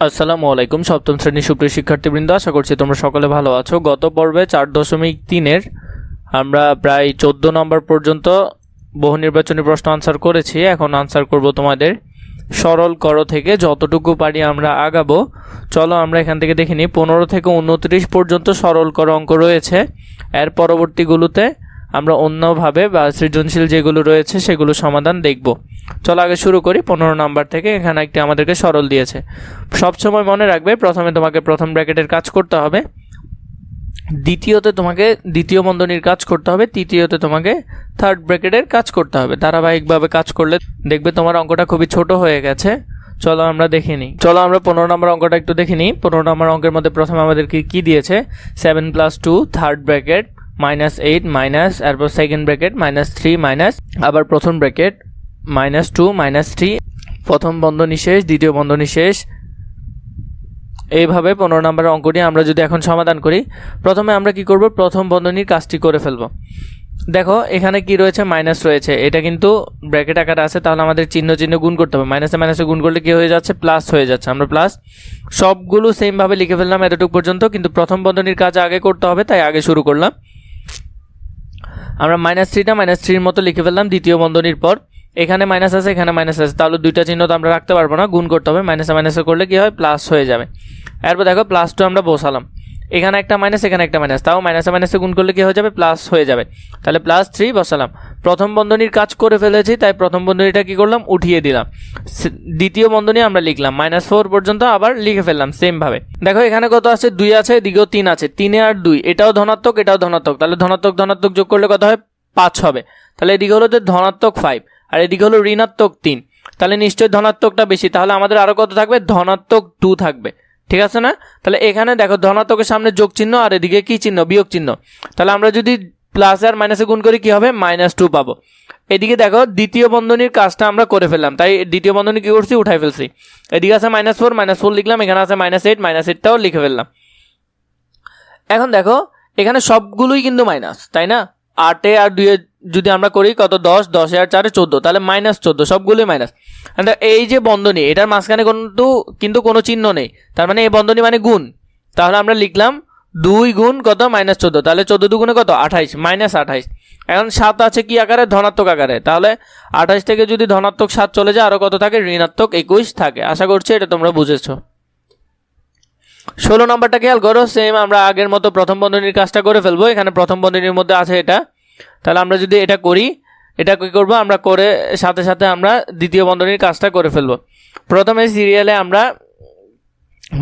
আসসালামু আলাইকুম, সপ্তম শ্রেণির সুপ্রিয় শিক্ষার্থীবৃন্দ, আশা করছি তোমরা সকলে ভালো আছো। গত পর্বে চার দশমিক তিনের আমরা প্রায় চোদ্দ নম্বর পর্যন্ত বহু নির্বাচনী প্রশ্ন আনসার করেছি। এখন আনসার করব তোমাদের সরল করো থেকে যতটুকু পারি আমরা আগাবো। চলো আমরা এখান থেকে দেখে নিই, পনেরো থেকে উনত্রিশ পর্যন্ত সরল করো অঙ্ক রয়েছে। এর পরবর্তীগুলোতে আমরা অন্যভাবে বা সৃজনশীল যেগুলো রয়েছে সেগুলো সমাধান দেখব। চলো আগে শুরু করি। পনেরো নাম্বার থেকে এখানে একটি আমাদেরকে সরল দিয়েছে। সবসময় মনে রাখবে, প্রথমে তোমাকে প্রথম ব্র্যাকেটের কাজ করতে হবে। দ্বিতীয়তে তোমাকে দ্বিতীয় বন্ধনীর কাজ করতে হবে। তৃতীয়তে তোমাকে থার্ড ব্র্যাকেটের কাজ করতে হবে। ধারাবাহিকভাবে কাজ করলে দেখবে তোমার অঙ্কটা খুবই ছোট হয়ে গেছে। চলো আমরা দেখে নিই। চলো আমরা পনেরো নম্বর অঙ্কটা একটু দেখে নিই। পনেরো নম্বর অঙ্কের মধ্যে প্রথমে আমাদেরকে কি দিয়েছে? Seven plus two third bracket minus eight minus এরপর second bracket minus three minus আবার প্রথম bracket minus two minus three প্রথম বন্ধনী শেষ, দ্বিতীয় বন্ধনী শেষ। এইভাবে পনেরো নম্বরের অঙ্কটি আমরা যদি এখন সমাধান করি, প্রথমে আমরা কি করব? প্রথম বন্ধনীর কাজটি করে ফেলব। দেখো, এখানে কি রয়েছে? মাইনাস রয়েছে। এটা কিন্তু ব্র্যাকেট আকারে আছে, তাহলে আমাদের চিহ্ন চিহ্ন গুণ করতে হবে। মাইনাসে মাইনাসে গুণ করলে কি হয়ে যাচ্ছে? প্লাস হয়ে যাচ্ছে। আমরা প্লাস সবগুলো সেমভাবে লিখে ফেললাম এতটুকু পর্যন্ত, কিন্তু প্রথম বন্ধনীর কাজ আগে করতে হবে, তাই আগে শুরু করলাম। আমরা মাইনাস থ্রিটা মাইনাস থ্রির মতো লিখে ফেললাম, দ্বিতীয় বন্ধনীর পর। এখানে মাইনাস আছে, এখানে মাইনাস আছে। তাহলে দুইটা চিহ্ন তো আমরা রাখতে পারব না, গুণ করতে হবে। মাইনাসে মাইনাসে করলে কি হয়? প্লাস হয়ে যাবে। এরপর দেখো প্লাস টু আমরা বসালাম। এখানে একটা মাইনাস এখানে একটা মাইনাস তাও মাইনাসে মাইনাসে গুণ করলে কি হয়ে যাবে? প্লাস হয়ে যাবে। তাহলে প্লাস থ্রি বসালাম। প্রথম বন্ধনীর কাজ করে ফেলেছি, তাই প্রথম বন্ধনীটা কি করলাম? উঠিয়ে দিলাম। দ্বিতীয় বন্ধনী আমরা লিখলাম। মাইনাস ফোর পর্যন্ত আবার লিখে ফেললাম সেমভাবে দেখো এখানে কত আছে? দুই আছে, এদিকেও তিন আছে। তিনে আর দুই। এটাও ধনাত্মক এটাও ধনাত্মক। তাহলে ধনাত্মক ধনাত্মক যোগ করলে কত হয়? পাঁচ হবে। তাহলে এদিকে হলো যে ধনাত্মক ফাইভ আর এদিকে হলো ঋণাত্মক তিন। তাহলে নিশ্চয়ই ধনাত্মকটা বেশি। তাহলে আমাদের আরও কত থাকবে? ধনাত্মক টু থাকবে। ঠিক আছে না? তাহলে এখানে দেখো ধনাত্মকের সামনে যোগ চিহ্ন আর এদিকে কি চিহ্ন? বিয়োগ চিহ্ন। তাহলে আমরা যদি প্লাস আর মাইনাসে গুণ করি, কি হবে? মাইনাস টু পাবো। এদিকে দেখো, দ্বিতীয় বন্ধনীর কাজটা আমরা করে ফেললাম। তাই দ্বিতীয় বন্ধনী কি করছি? উঠাই ফেলছি। এদিকে আছে মাইনাস ফোর মাইনাস ফোর লিখলাম, এখানে আছে মাইনাস এইট মাইনাস এইটটাও লিখে ফেললাম। এখন দেখো, এখানে সবগুলোই কিন্তু মাইনাস তাই না? আটে আর দুইয়ে যদি আমরা করি কত? দশ দশ আর চারে চোদ্দ, তাহলে মাইনাস চোদ্দ, সবগুলোই মাইনাস এই যে বন্ধনী, এটার মাঝখানে কিন্তু কিন্তু কোনো চিহ্ন নেই। তার মানে এই বন্ধনী মানে গুণ। তাহলে আমরা লিখলাম দুই গুণ কত? মাইনাস চোদ্দ, তাহলে চোদ্দ দুগুণে কত? আঠাইশ মাইনাস আঠাইশ। এখন সাত আছে কি আকারে? ধনাত্মক আকারে। তাহলে আঠাইশ থেকে যদি ধনাত্মক সাত চলে যায় আরও কত থাকে? ঋণাত্মক একুশ থাকে। আশা করছি এটা তোমরা বুঝেছ। ষোলো নম্বরটা খেয়াল করো সেম আমরা আগের মতো প্রথম বন্ধনীর কাজটা করে ফেলব। এখানে প্রথম বন্ধনীর মধ্যে আছে এটা। তাহলে আমরা যদি এটা করি, এটা কী করব? আমরা করে, সাথে সাথে আমরা দ্বিতীয় বন্ধনীর কাজটা করে ফেলব। প্রথমে সিরিয়ালে আমরা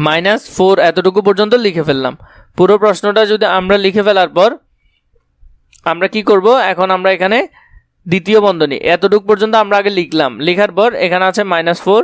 মাইনাস ফোর এতটুকু পর্যন্ত লিখে ফেললাম। পুরো প্রশ্নটা যদি আমরা লিখে ফেলার পর, আমরা কি করব? এখন আমরা এখানে দ্বিতীয় বন্ধনী, এতটুকু পর্যন্ত আমরা আগে লিখলাম। লেখার পর এখানে আছে মাইনাস ফোর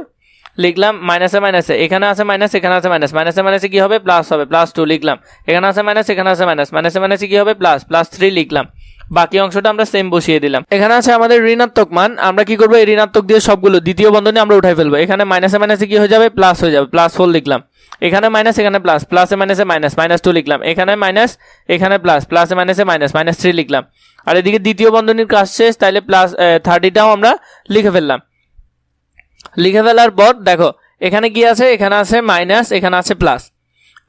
লিখলাম মাইনাসে মাইনাসে এখানে আছে মাইনাস এখানে আছে মাইনাস মাইনাসে মাইনাসে কী হবে? প্লাস হবে প্লাস টু লিখলাম। এখানে আছে মাইনাস এখানে আছে মাইনাস মাইনাসে মাইনাসে কী হবে? প্লাস প্লাস থ্রি লিখলাম। বাকি অংশটা আমরা সেম বসিয়ে দিলাম। এখানে আছে আমাদের ঋণাত্মক মান, আমরা কি করব? এই ঋণাত্মক দিয়ে সবগুলো দ্বিতীয় বন্ধনী আমরা উঠাই ফেলব। এখানে মাইনাসে মাইনাসে কি হয়ে যাবে? প্লাস হয়ে যাবে। প্লাস ফোর লিখলাম। এখানে মাইনাস এখানে প্লাস প্লাসে মাইনাসে মাইনাস মাইনাস টু লিখলাম। এখানে মাইনাস এখানে প্লাস প্লাসে মাইনাসে মাইনাস মাইনাস থ্রি লিখলাম। আর এদিকে দ্বিতীয় বন্ধনীর কাজ শেষ, তাইলে প্লাস থার্টিটাও আমরা লিখে ফেললাম। লিখে ফেলার পর, দেখো, এখানে কি আছে? এখানে আছে মাইনাস এখানে আছে প্লাস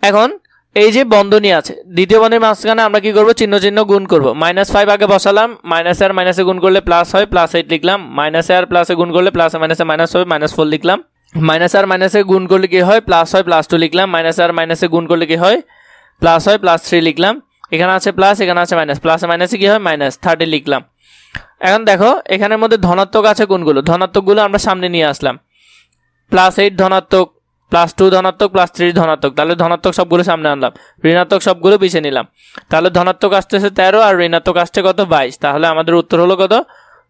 এখন এই যে বন্ধনী আছে, দ্বিতীয় বন্ধনীর মাঝখানে আমরা কি করব? চিহ্ন চিহ্ন গুণ করব। মাইনাস ফাইভ আগে বসালাম মাইনাস আর মাইনাসে গুণ করলে প্লাস হয় প্লাস এইট লিখলাম। মাইনাসে আর প্লাসে গুণ করলে প্লাসে মাইনাসে মাইনাস হবে মাইনাস ফোর লিখলাম। মাইনাস আর মাইনাসে গুণ করলে কি হয়? প্লাস হয় প্লাস টু লিখলাম। মাইনাস আর মাইনাসে গুণ করলে কি হয়? প্লাস হয় প্লাস থ্রি লিখলাম। এখানে আছে প্লাস এখানে আছে মাইনাস প্লাসে মাইনাসে কি হয়? মাইনাস থার্টি লিখলাম। এখন দেখো, এখানের মধ্যে ধনাত্মক আছে কোনগুলো? ধনাত্মকগুলো আমরা সামনে নিয়ে আসলাম। প্লাস এইট ধনাত্মক প্লাস টু ধনাত্মক প্লাস থ্রি ধনাত্মক। তাহলে ধনাত্মক সবগুলো সামনে আনলাম। ঋণাত্মক সবগুলো পিছিয়ে নিলাম। তাহলে ধনাত্মক আসতেছে তেরো আর ঋণাত্মক আসছে কত? বাইশ। তাহলে আমাদের উত্তর হলো কত?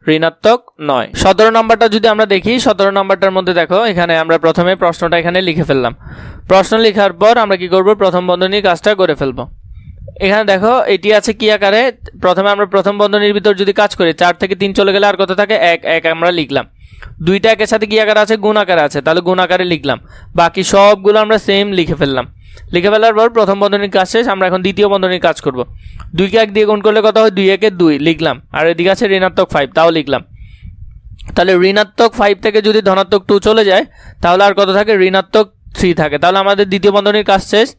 ঋণাত্মক নয়। সতেরো নম্বরটা যদি আমরা দেখি, সতেরো নম্বরটার মধ্যে দেখো, এখানে আমরা প্রথমে প্রশ্নটা এখানে লিখে ফেললাম। প্রশ্ন লেখার পর আমরা কি করব? প্রথম বন্ধনীর কাজটা করে ফেলব। এখানে দেখো, এটি আছে কি আকারে? প্রথমে আমরা প্রথম বন্ধনীর ভিতর যদি কাজ করি, চার থেকে তিন চলে গেলে আর কত থাকে? এক। এক আমরা লিখলাম। দুইটা একের সাথে কি আকারে আছে? গুণ আকারে আছে। তাহলে গুণ আকারে লিখলাম। বাকি সবগুলো আমরা সেম লিখে ফেললাম। লিখে ফেলার পর প্রথম বন্ধনীর কাজ শেষ। আমরা এখন দ্বিতীয় বন্ধনীর কাজ করব। দুইকে এক দিয়ে গুণ করলে কত হয়? দুই একে দুই। লিখলাম। আর এদিকে আছে ঋণাত্মক ফাইভ তাও লিখলাম। তাহলে ঋণাত্মক ফাইভ থেকে যদি ধনাত্মক টু চলে যায়, তাহলে আর কত থাকে? ঋণাত্মক থ্রি থাকে। তাহলে আমাদের দ্বিতীয় বন্ধনীর কাজ শেষ।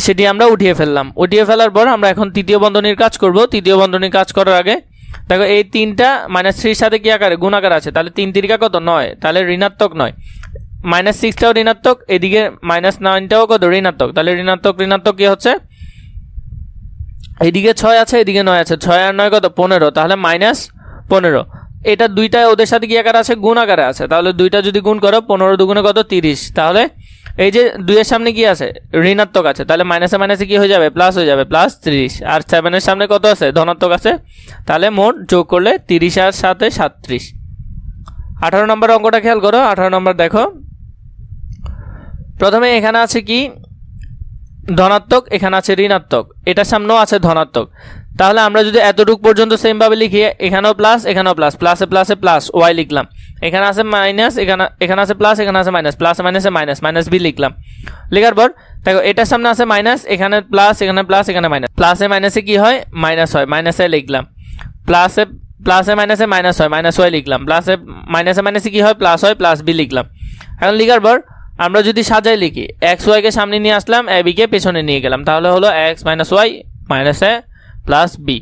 সেটি আমরা উঠিয়ে ফেললাম। উঠিয়ে ফেলার পর আমরা এখন তৃতীয় বন্ধনীর কাজ করব। তৃতীয় বন্ধনীর কাজ করার আগে দেখো, এই তিনটা মাইনাস থ্রির সাথে কি আকারে? গুণ আকার আছে। তাহলে তিন তিরিকা কত? নয়। তাহলে ঋণাত্মক নয়। মাইনাস সিক্সটাও ঋণাত্মক, এদিকে মাইনাস নাইনটাও কত? ঋণাত্মক। তাহলে ঋণাত্মক ঋণাত্মক কি হচ্ছে? এদিকে ছয় আছে, এদিকে নয় আছে। ছয় আর নয় কত? পনেরো। তাহলে মাইনাস পনেরো। এটা দুইটা ওদের সাথে কি আকারে আছে? গুণ আকারে আছে। তাহলে দুইটা যদি গুণ করো, পনেরো দুগুণে কত? তিরিশ। তাহলে এই যে দুইয়ের সামনে কি আছে? ঋণাত্মক আছে। তাহলে মাইনাসে মাইনাসে কি হয়ে যাবে? প্লাস হয়ে যাবে। প্লাস তিরিশ। আর সেভেনের সামনে কত আছে? ধনাত্মক আছে। তাহলে মোট যোগ করলে তিরিশ আর সাথে সাতত্রিশ। আঠারো নম্বর অঙ্কটা খেয়াল করো। আঠারো নম্বর দেখো। প্রথমে এখানে আছে কি? ধনাত্মক, এখানে আছে ঋণাত্মক। এটার সামনেও আছে ধনাত্মক। তাহলে আমরা যদি এতটুক পর্যন্ত সেমভাবে লিখি, এখানেও প্লাস এখানেও প্লাস প্লাসে প্লাসে প্লাস ওয়াই লিখলাম। এখানে আছে মাইনাস এখানে এখানে আছে প্লাস এখানে আছে মাইনাস প্লাসে মাইনাসে মাইনাস মাইনাস বি লিখলাম। লেখার পর, দেখো, এটার সামনে আছে মাইনাস এখানে প্লাস এখানে প্লাস এখানে মাইনাস প্লাসে মাইনাসে কি হয়? মাইনাস হয়। মাইনাসে লিখলাম। প্লাসে প্লাসে মাইনাসে মাইনাস হয়। মাইনাস ওয়াই লিখলাম। প্লাসে মাইনাসে মাইনাসে কি হয়? প্লাস হয়। প্লাস বি লিখলাম। এখন লিখার পর, আমরা যদি সাজাই লিখি এক্স ওয়াইকে সামনে নিয়ে আসলাম এ বিকে পেছনে নিয়ে গেলাম, তাহলে হলো x minus y minus a plus b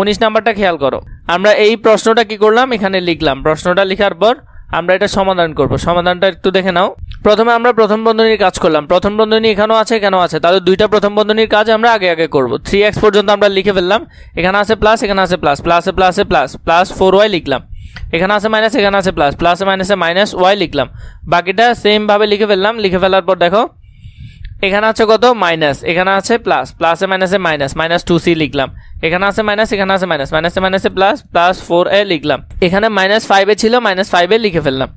উনিশ নাম্বারটা খেয়াল করো। আমরা এই প্রশ্নটা কি করলাম? এখানে লিখলাম। প্রশ্নটা লেখার পর আমরা এটা সমাধান করব। সমাধানটা একটু দেখে নাও। প্রথমে আমরা প্রথম বন্ধনীর কাজ করলাম। প্রথম বন্ধনী এখানেও আছে কেন আছে। তাহলে দুইটা প্রথম বন্ধনীর কাজ আমরা আগে আগে করব। থ্রি এক্স পর্যন্ত আমরা লিখে ফেললাম। এখানে আছে প্লাস, এখানে আছে প্লাস। প্লাসে প্লাসে, প্লাস। প্লাস ফোর ওয়াই লিখলাম। এখানে আছে মাইনাস, এখানে আছে প্লাস। প্লাসে মাইনাসে মাইনাস ওয়াই লিখলাম। বাকিটা সেমভাবে লিখে ফেললাম। লিখে ফেলার পর দেখো এখানে আছে কত? মাইনাস। এখানে আছে প্লাস প্লাসে মাইনাসে মাইনাস মাইনাস টু সি লিখলাম। এখানে আছে মাইনাস এখানে আছে মাইনাস মাইনাসে মাইনাসে প্লাস প্লাস ফোর এ লিখলাম। এখানে মাইনাস ফাইভে ছিল মাইনাস ফাইভে লিখে ফেললাম।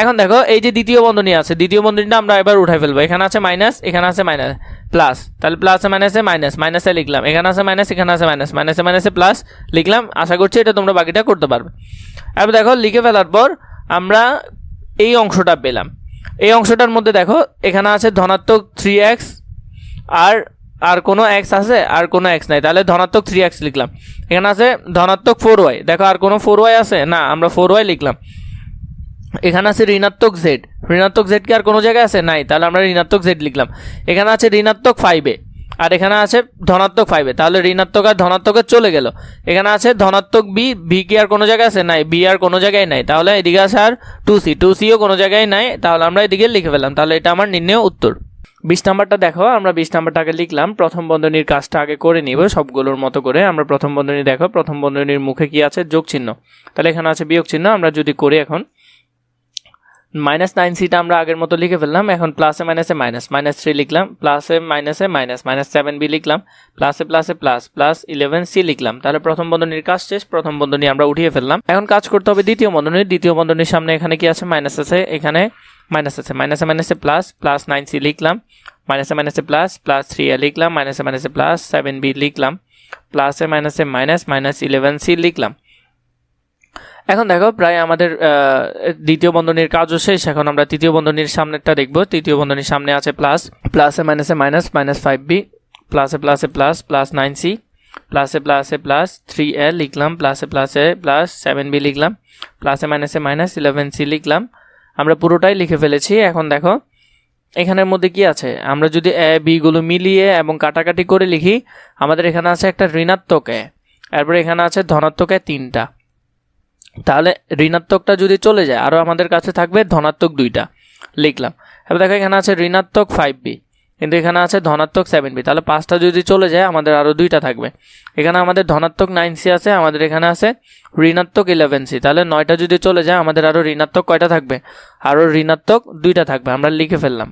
এখন দেখো, এই যে দ্বিতীয় বন্ধনী আছে, দ্বিতীয় বন্ধনীটা আমরা এবার উঠাই ফেলব। এখানে আছে মাইনাস এখানে আছে মাইনাস প্লাস তাহলে প্লাসে মাইনাসে মাইনাস মাইনাসে লিখলাম। এখানে আছে মাইনাস এখানে আছে মাইনাস মাইনাসে মাইনাসে প্লাস লিখলাম। আশা করছি এটা তোমরা বাকিটা করতে পারবে। এবার দেখো, লিখে ফেলার পর আমরা এই অংশটা পেলাম। এই অংশটার মধ্যে দেখো, এখানে আছে ধনাত্মক থ্রি এক্স আর আর কোনো এক্স আছে, আর কোনো এক্স নাই। তাহলে ধনাত্মক থ্রি এক্স লিখলাম। এখানে আছে ধনাত্মক ফোর ওয়াই দেখো, আর কোনো ফোর ওয়াই আছে? না, আমরা ফোর ওয়াই লিখলাম। এখানে আছে ঋণাত্মক জেড ঋণাত্মক জেড কি আর কোনো জায়গায় আছে? নাই। তাহলে আমরা ঋণাত্মক জেড লিখলাম। এখানে আছে ঋণাত্মক ফাইভে আর এখানে আছে ধনাত্মক ফাইভে তাহলে ঋণাত্মক আর ধনাত্মকে চলে গেল। এখানে আছে ধনাত্মক বি ভি কি আর কোনো জায়গায় আছে? নাই বি আর কোনো জায়গায় নাই। তাহলে এদিকে আছে আর টু সি টু সিও কোনো জায়গায় নাই। তাহলে আমরা এদিকে লিখে ফেলাম তাহলে এটা আমার নির্ণয় উত্তর। বিশ নাম্বারটা দেখো, আমরা বিশ নাম্বারটা আগে লিখলাম। প্রথম বন্ধনীর কাজটা আগে করে নিব সবগুলোর মতো করে। আমরা প্রথম বন্ধনী দেখো। প্রথম বন্ধনীর মুখে কি আছে? যোগ চিহ্ন তাহলে এখানে আছে বিয়োগ চিহ্ন আমরা যদি করি এখন মাইনাস নাইন সিটা আমরা আগের মতো লিখে ফেললাম, এখন প্লাসে মাইনাসে মাইনাস মাইনাস থ্রি লিখলাম প্লাসে মাইনাসে মাইনাস মাইনাস সেভেন বি লিখলাম প্লাসে প্লাসে প্লাস প্লাস ইলেভেন সি লিখলাম। তাহলে প্রথম বন্ধনীর কাজ শেষ, প্রথম বন্ধনী আমরা উঠিয়ে ফেললাম। এখন কাজ করতে হবে দ্বিতীয় বন্ধনী, দ্বিতীয় বন্ধনীর সামনে এখানে কি আছে? মাইনাস আছে, এখানে মাইনাস আছে। মাইনাসে মাইনাসে প্লাস প্লাস নাইন সি লিখলাম মাইনাসে মাইনাসে প্লাস প্লাস থ্রি এ লিখলাম মাইনাসে মাইনাসে প্লাস সেভেন বি লিখলাম প্লাসে মাইনাসে মাইনাস মাইনাস ইলেভেন সি লিখলাম। এখন দেখো, প্রায় আমাদের দ্বিতীয় বন্ধনীর কাজও শেষ। এখন আমরা তৃতীয় বন্ধনীর সামনেরটা দেখব। তৃতীয় বন্ধনীর সামনে আছে প্লাস প্লাসে মাইনাসে মাইনাস মাইনাস ফাইভ বি প্লাসে প্লাসে প্লাস প্লাস নাইন সি প্লাসে প্লাসে প্লাস থ্রি এ লিখলাম প্লাসে প্লাসে প্লাস সেভেন বি লিখলাম প্লাসে মাইনাসে মাইনাস ইলেভেন সি লিখলাম। আমরা পুরোটাই লিখে ফেলেছি। এখন দেখো, এখানের মধ্যে কি আছে? আমরা যদি এ বিগুলো মিলিয়ে এবং কাটাকাটি করে লিখি, আমাদের এখানে আছে একটা ঋণাত্মক এ এরপরে এখানে আছে ধনাত্মক এ তিনটা। তাহলে ঋণাত্মকটা যদি চলে যায় আরও আমাদের কাছে থাকবে ধনাত্মক দুইটা। লিখলাম। এবার দেখো এখানে আছে ঋণাত্মক ফাইভ বি কিন্তু এখানে আছে ধনাত্মক সেভেন বি তাহলে পাঁচটা যদি চলে যায়, আমাদের আরও দুইটা থাকবে। এখানে আমাদের ধনাত্মক নাইন সি আছে, আমাদের এখানে আছে ঋণাত্মক ইলেভেন সি তাহলে নয়টা যদি চলে যায়, আমাদের আরও ঋণাত্মক কয়টা থাকবে? আরও ঋণাত্মক দুইটা থাকবে, আমরা লিখে ফেললাম।